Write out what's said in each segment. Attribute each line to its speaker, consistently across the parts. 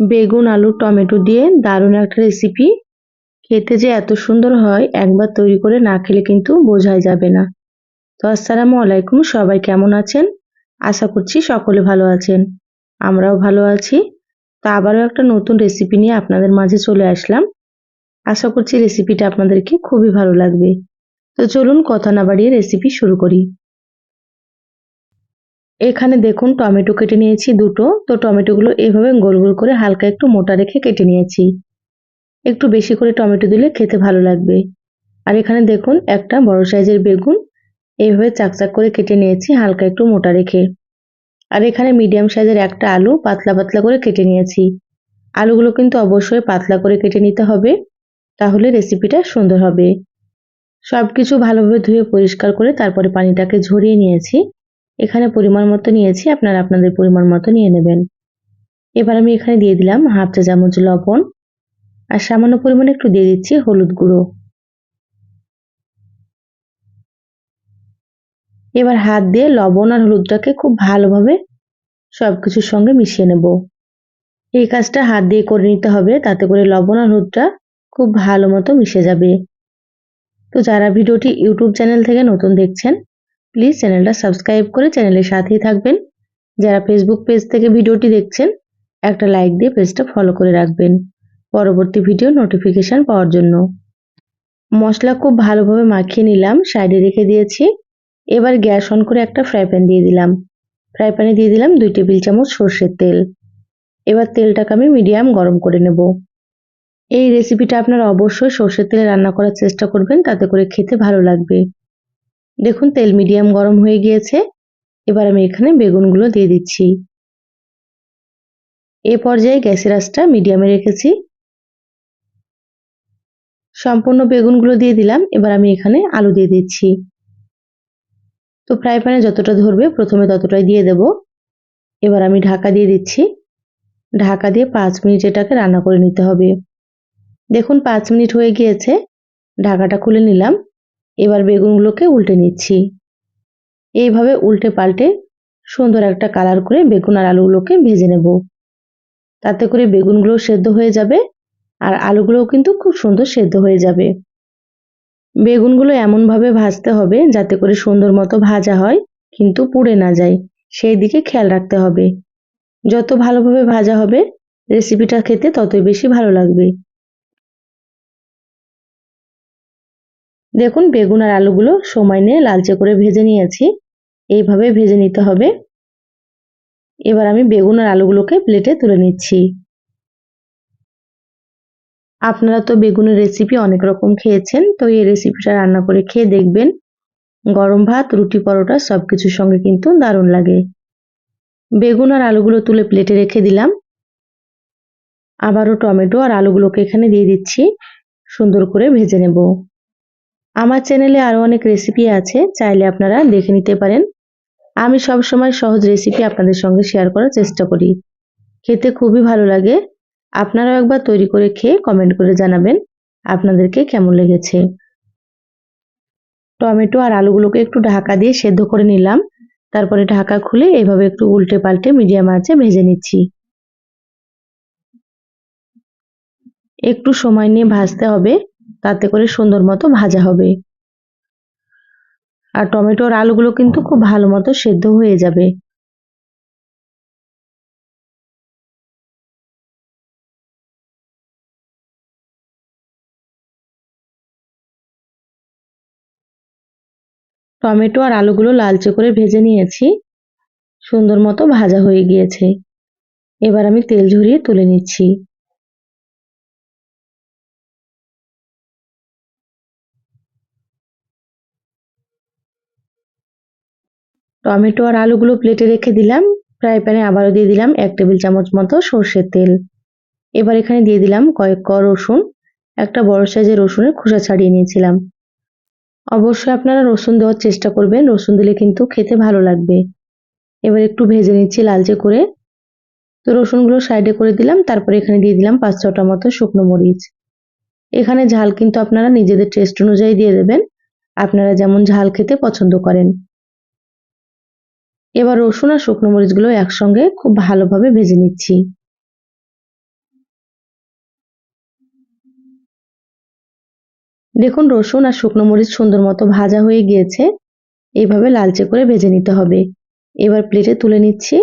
Speaker 1: বেগুন, আলু, টমেটো দিয়ে দারুণ একটা রেসিপি খেতে যে এত সুন্দর হয়, একবার তৈরি করে না খেলে কিন্তু বোঝাই যাবে না। তো আসসালামু আলাইকুম, সবাই কেমন আছেন? আশা করছি সকলে ভালো আছেন। আমরাও ভালো আছি। তো আবারও একটা নতুন রেসিপি নিয়ে আপনাদের মাঝে চলে আসলাম। আশা করছি রেসিপিটা আপনাদেরকে খুবই ভালো লাগবে। তো চলুন কথা না বাড়িয়ে রেসিপি শুরু করি। এখানে দেখুন টমেটো কেটে নিয়েছি দুটো। তো টমেটোগুলো এভাবে গোল গোল করে হালকা একটু মোটা রেখে কেটে নিয়েছি। একটু বেশি করে টমেটো দিলে খেতে ভালো লাগবে। আর এখানে দেখুন একটা বড় সাইজের বেগুন এইভাবে চাকচাক করে কেটে নিয়েছি হালকা একটু মোটা রেখে। আর এখানে মিডিয়াম সাইজের একটা আলু পাতলা পাতলা করে কেটে নিয়েছি। আলুগুলো কিন্তু অবশ্যই পাতলা করে কেটে নিতে হবে, তাহলে রেসিপিটা সুন্দর হবে। সব কিছু ভালোভাবে ধুয়ে পরিষ্কার করে তারপরে পানিটাকে ঝরিয়ে নিয়েছি। এখানে পরিমাণ মতো নিয়েছি, আপনারা আপনাদের পরিমাণ মতো নিয়ে নেবেন। এবার আমি এখানে দিয়ে দিলাম হাফ চা চামচ লবণ, আর সামান্য পরিমাণে একটু দিয়ে দিচ্ছি হলুদ গুঁড়ো। এবার হাত দিয়ে লবণ আর হলুদটাকে খুব ভালোভাবে সব কিছুর সঙ্গে মিশিয়ে নেব। এই কাজটা হাত দিয়ে করে নিতে হবে, তাতে করে লবণ আর হলুদটা খুব ভালো মতো মিশে যাবে। তো যারা ভিডিওটি ইউটিউব চ্যানেল থেকে নতুন দেখছেন প্লিজ চ্যানেলটা সাবস্ক্রাইব করে চ্যানেলের সাথেই থাকবেন। যারা ফেসবুক পেজ থেকে ভিডিওটি দেখছেন, একটা লাইক দিয়ে পেজটা ফলো করে রাখবেন। পরবর্তী ভিডিও নোটিফিকেশান পাওয়ার জন্য। মশলা খুব ভালোভাবে মাখিয়ে নিলাম সাইডে রেখে দিয়েছি। এবার গ্যাস অন করে একটা ফ্রাই প্যান দিয়ে দিলাম। ফ্রাই প্যানে দিয়ে দিলাম দুই টেবিল চামচ সর্ষের তেল। এবার তেলটাকে আমি মিডিয়াম গরম করে নেব। এই রেসিপিটা আপনারা অবশ্যই সর্ষের তেলে রান্না করার চেষ্টা করবেন, তাতে করে খেতে ভালো লাগবে। দেখুন, তেল মিডিয়াম গরম হয়ে গিয়েছে। এবার আমি এখানে বেগুনগুলো দিয়ে দিচ্ছি। এ পর্যায়ে গ্যাসের আঁচটা মিডিয়ামে রেখেছি। সম্পূর্ণ বেগুনগুলো দিয়ে দিলাম। এবার আমি এখানে আলু দিয়ে দিচ্ছি। তো ফ্রাই প্যানে যতটা ধরবে প্রথমে ততটাই দিয়ে দেব। এবার আমি ঢাকা দিয়ে দিচ্ছি। ঢাকা দিয়ে পাঁচ মিনিট এটাকে রান্না করে নিতে হবে। দেখুন, পাঁচ মিনিট হয়ে গিয়েছে। ঢাকাটা খুলে নিলাম। এবার বেগুনগুলোকে উল্টে নিচ্ছি। এইভাবে উল্টে পাল্টে সুন্দর একটা কালার করে বেগুন আর আলুগুলোকে ভেজে নেব। তাতে করে বেগুনগুলো সেদ্ধ হয়ে যাবে আর আলুগুলোও কিন্তু খুব সুন্দর সেদ্ধ হয়ে যাবে। বেগুনগুলো এমনভাবে ভাজতে হবে যাতে করে সুন্দর মতো ভাজা হয় কিন্তু পুড়ে না যায়। সেই দিকে খেয়াল রাখতে হবে। যত ভালোভাবে ভাজা হবে রেসিপিটা খেতে ততই বেশি ভালো লাগবে। দেখুন, বেগুন আর আলুগুলো সময় নিয়ে লালচে করে ভেজে নিয়েছি। এইভাবে ভেজে নিতে হবে। এবার আমি বেগুন আর আলুগুলোকে প্লেটে তুলে নিচ্ছি। আপনারা তো বেগুনের রেসিপি অনেক রকম খেয়েছেন, তো এই রেসিপিটা রান্না করে খেয়ে দেখবেন। গরম ভাত, রুটি পরোটা সব কিছুর সঙ্গে কিন্তু দারুণ লাগে। বেগুন আর আলুগুলো তুলে প্লেটে রেখে দিলাম। আবারও টমেটো আর আলুগুলোকে এখানে দিয়ে দিচ্ছি। সুন্দর করে ভেজে নেব। আমার চ্যানেলে আরও অনেক রেসিপি আছে, চাইলে আপনারা দেখে নিতে পারেন। আমি সব সময় সহজ রেসিপি আপনাদের সঙ্গে শেয়ার করার চেষ্টা করি। খেতে খুবই ভালো লাগে। আপনারাও একবার তৈরি করে খেয়ে কমেন্ট করে জানাবেন আপনাদেরকে কেমন লেগেছে। টমেটো আর আলুগুলোকে একটু ঢাকা দিয়ে সেদ্ধ করে নিলাম। তারপরে ঢাকা খুলে এভাবে একটু উল্টে পাল্টে মিডিয়াম আঁচে ভেজে নিচ্ছি। একটু সময় নিয়ে ভাজতে হবে। তাতে করে সুন্দর মতো ভাজা হবে। আর টমেটো আর আলুগুলো কিন্তু খুব ভালো মতো সেদ্ধ হয়ে যাবে। টমেটো আর আলুগুলো লালচে করে ভেজে নিয়েছি। সুন্দর মতো ভাজা হয়ে গিয়েছে। এবার আমি তেল ঝরিয়ে তুলে নিচ্ছি। টমেটো আর আলুগুলো প্লেটে রেখে দিলাম। ফ্রাই প্যানে আবারও দিয়ে দিলাম এক টেবিল চামচ মতো সর্ষের তেল। এবার এখানে দিয়ে দিলাম কয়েক ক রসুন, একটা বড় সাইজের রসুনের খোসা ছাড়িয়ে নিয়েছিলাম। অবশ্যই আপনারা রসুন দেওয়ার চেষ্টা করবেন, রসুন দিলে কিন্তু খেতে ভালো লাগবে। এবার একটু ভেজে নিচ্ছি লালচে করে। তো রসুনগুলো সাইডে করে দিলাম, তারপরে এখানে দিয়ে দিলাম পাঁচ ছটা মতো শুকনো মরিচ। এখানে ঝাল কিন্তু আপনারা নিজেদের টেস্ট অনুযায়ী দিয়ে দেবেন। আপনারা যেমন ঝাল খেতে পছন্দ করেন। এবার রসুন আর শুকনো মরিচগুলো একসঙ্গে খুব ভালোভাবে ভেজে নিচ্ছি। দেখুন, রসুন আর শুকনো মরিচ সুন্দর মতো ভাজা হয়ে গিয়েছে। এইভাবে লালচে করে ভেজে নিতে হবে। এবার প্লেটে তুলে নিচ্ছি।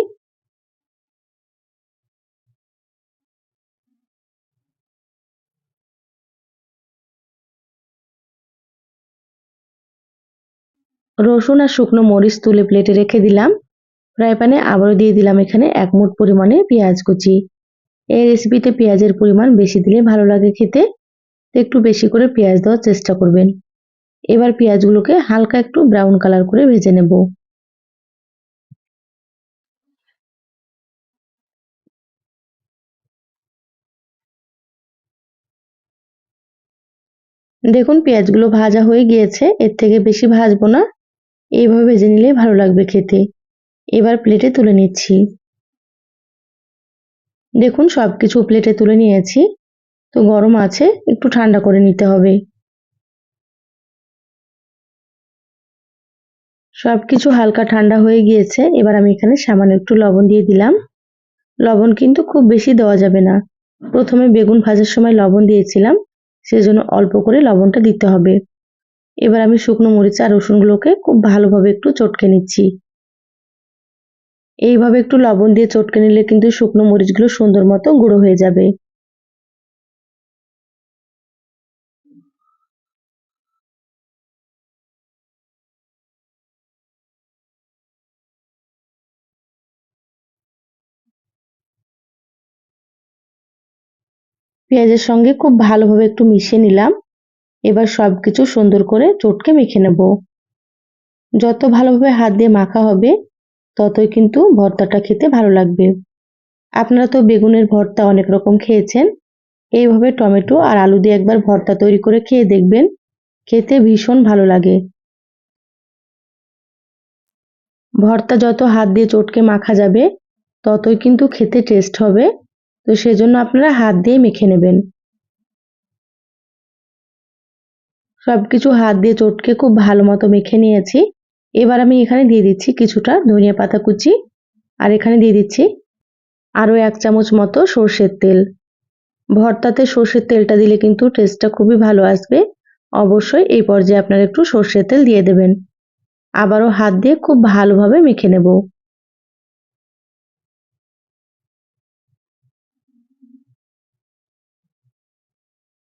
Speaker 1: রসুন আর শুকনো মরিচ তুলে প্লেটে রেখে দিলাম। ফ্রাই প্যানে আবারও দিয়ে দিলাম এখানে এক মুঠ পরিমাণে পেঁয়াজ কুচি। এই রেসিপিতে পেঁয়াজের পরিমাণ বেশি দিলে ভালো লাগে খেতে। একটু বেশি করে পেঁয়াজ দেওয়ার চেষ্টা করবেন। এবার পেঁয়াজগুলোকে হালকা একটু ব্রাউন কালার করে ভেজে নেব। দেখুন পেঁয়াজগুলো ভাজা হয়ে গিয়েছে, এর থেকে বেশি ভাজবো না। এইভাবে ভেজে নিলে ভালো লাগবে খেতে। এবার প্লেটে তুলে নিচ্ছি। দেখুন সব কিছু প্লেটে তুলে নিয়েছি। তো গরম আছে, একটু ঠান্ডা করে নিতে হবে। সব কিছু হালকা ঠান্ডা হয়ে গিয়েছে। এবার আমি এখানে সামান্য একটু লবণ দিয়ে দিলাম। লবণ কিন্তু খুব বেশি দেওয়া যাবে না। প্রথমে বেগুন ভাজার সময় লবণ দিয়েছিলাম। সেজন্য অল্প করে লবণটা দিতে হবে। এবার আমি শুকনো মরিচ আর রসুনগুলোকে খুব ভালোভাবে একটু চটকে নিচ্ছি। এইভাবে একটু লবণ দিয়ে চটকে নিলে কিন্তু শুকনো মরিচগুলো সুন্দর মতো গুঁড়ো হয়ে যাবে। পেঁয়াজের সঙ্গে খুব ভালোভাবে একটু মিশিয়ে নিলাম। এবার সব কিছু সুন্দর করে চটকে মেখে নেব। যত ভালোভাবে হাত দিয়ে মাখা হবে, ততই কিন্তু ভর্তাটা খেতে ভালো লাগবে। আপনারা তো বেগুনের ভর্তা অনেক রকম খেয়েছেন, এইভাবে টমেটো আর আলু দিয়ে একবার ভর্তা তৈরি করে খেয়ে দেখবেন, খেতে ভীষণ ভালো লাগে। ভর্তা যত হাত দিয়ে চটকে মাখা যাবে, ততই কিন্তু খেতে টেস্ট হবে, তো সেজন্য আপনারা হাত দিয়ে মেখে নেবেন। সব কিছু হাত দিয়ে চটকে খুব ভালো মতো মেখে নিয়েছি। এবার আমি এখানে দিয়ে দিচ্ছি কিছুটা ধনিয়া পাতা কুচি আর এখানে দিয়ে দিচ্ছি আরও এক চামচ মতো সর্ষের তেল। ভর্তাতে সর্ষের তেলটা দিলে কিন্তু টেস্টটা খুবই ভালো আসবে। অবশ্যই এই পর্যায়ে আপনারা একটু সর্ষের তেল দিয়ে দেবেন। আবারও হাত দিয়ে খুব ভালোভাবে মেখে নেব।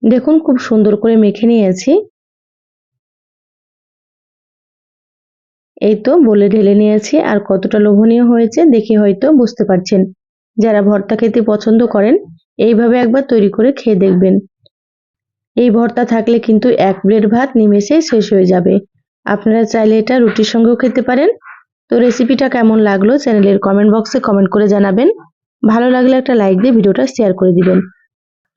Speaker 1: দেখুন, খুব সুন্দর করে মেখে নিয়েছি। এই তো বলে ঢেলে নিয়েছি, আর কতটা লোভনীয় হয়েছে দেখে হয়তো বুঝতে পারছেন। যারা ভর্তা খেতে পছন্দ করেন, এইভাবে একবার তৈরি করে খেয়ে দেখবেন। এই ভর্তা থাকলে কিন্তু এক প্লেট ভাত নিমেষেই শেষ হয়ে যাবে। আপনারা চাইলে এটা রুটির সঙ্গেও খেতে পারেন। তো রেসিপিটা কেমন লাগল, চ্যানেলের কমেন্ট বক্সে কমেন্ট করে জানাবেন। ভালো লাগলে একটা লাইক দিয়ে ভিডিওটা শেয়ার করে দিবেন।